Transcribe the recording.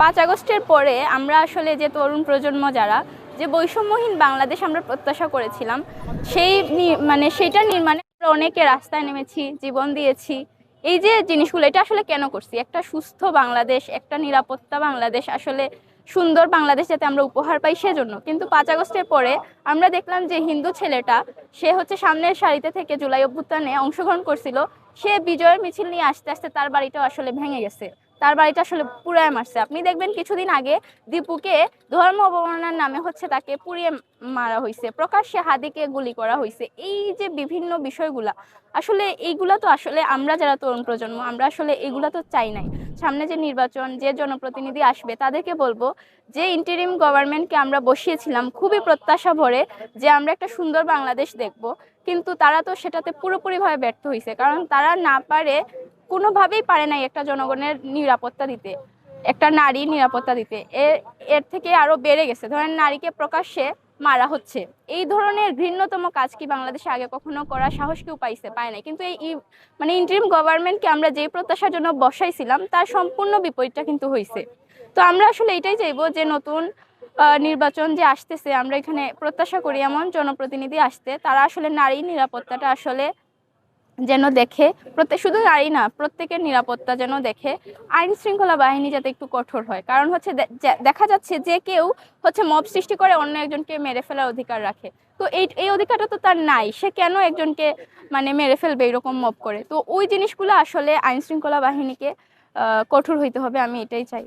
পাঁচ আগস্টের পরে আমরা আসলে যে তরুণ প্রজন্ম যারা, যে বৈষম্যহীন বাংলাদেশ আমরা প্রত্যাশা করেছিলাম, সেই মানে সেইটা নির্মাণে আমরা অনেকে রাস্তায় নেমেছি, জীবন দিয়েছি। এই যে জিনিসগুলো, এটা আসলে কেন করছি? একটা সুস্থ বাংলাদেশ, একটা নিরাপত্তা বাংলাদেশ, আসলে সুন্দর বাংলাদেশ যাতে আমরা উপহার পাই সেজন্য। কিন্তু পাঁচ আগস্টের পরে আমরা দেখলাম যে হিন্দু ছেলেটা, সে হচ্ছে সামনের সারিতে থেকে জুলাই অভ্যুত্থানে অংশগ্রহণ করছিল। সে বিজয়ের মিছিল নিয়ে আস্তে আস্তে তার বাড়িটাও আসলে ভেঙে গেছে। তার বাড়িটা আসলে পুরায় মারছে। আপনি দেখবেন কিছুদিন আগে দীপুকে ধর্ম অবমাননার নামে হচ্ছে তাকে পুড়িয়ে মারা হয়েছে প্রকাশ্যে হাদিকে গুলি করা হয়েছে এই যে বিভিন্ন বিষয়গুলা, আসলে এইগুলা তো আসলে আমরা যারা তরুণ প্রজন্ম, আমরা আসলে এগুলা তো চাই নাই। সামনে যে নির্বাচন, যে জনপ্রতিনিধি আসবে, তাদেরকে বলব যে ইন্টারিম গভর্নমেন্টকে আমরা বসিয়েছিলাম, খুবই প্রত্যাশা ভরে যে আমরা একটা সুন্দর বাংলাদেশ দেখব। কিন্তু তারা তো সেটাতে পুরোপুরিভাবে ব্যর্থ হয়েছে কারণ তারা না পারে কোনোভাবেই পারে নাই একটা জনগণের নিরাপত্তা দিতে, একটা নারী নিরাপত্তা দিতে। এর এর থেকে আরও বেড়ে গেছে। ধরেন নারীকে প্রকাশ্যে মারা হচ্ছে। এই ধরনের ঘৃণ্যতম কাজ কি বাংলাদেশে আগে কখনো করার সাহস কেউ পাইছে, পায় নাই? কিন্তু এই মানে ইন্টারিম গভর্নমেন্টকে আমরা যেই প্রত্যাশার জন্য বসাইছিলাম, তার সম্পূর্ণ বিপরীতটা কিন্তু হয়েছে তো আমরা আসলে এটাই চাইব যে নতুন নির্বাচন যে আসতেছে, আমরা এখানে প্রত্যাশা করি এমন জনপ্রতিনিধি আসতে, তারা আসলে নারী নিরাপত্তাটা আসলে যেন দেখে, প্রত্যেক শুধু নারী না, প্রত্যেকের নিরাপত্তা যেন দেখে। আইন শৃঙ্খলা বাহিনী যাতে একটু কঠোর হয়। কারণ হচ্ছে দেখা যাচ্ছে যে কেউ হচ্ছে মব সৃষ্টি করে অন্য একজনকে মেরে ফেলার অধিকার রাখে। তো এই এই অধিকারটা তো তার নাই। সে কেন একজনকে মানে মেরে ফেলবে এরকম মব করে? তো ওই জিনিসগুলো আসলে আইন শৃঙ্খলা বাহিনীকে কঠোর হইতে হবে, আমি এটাই চাই।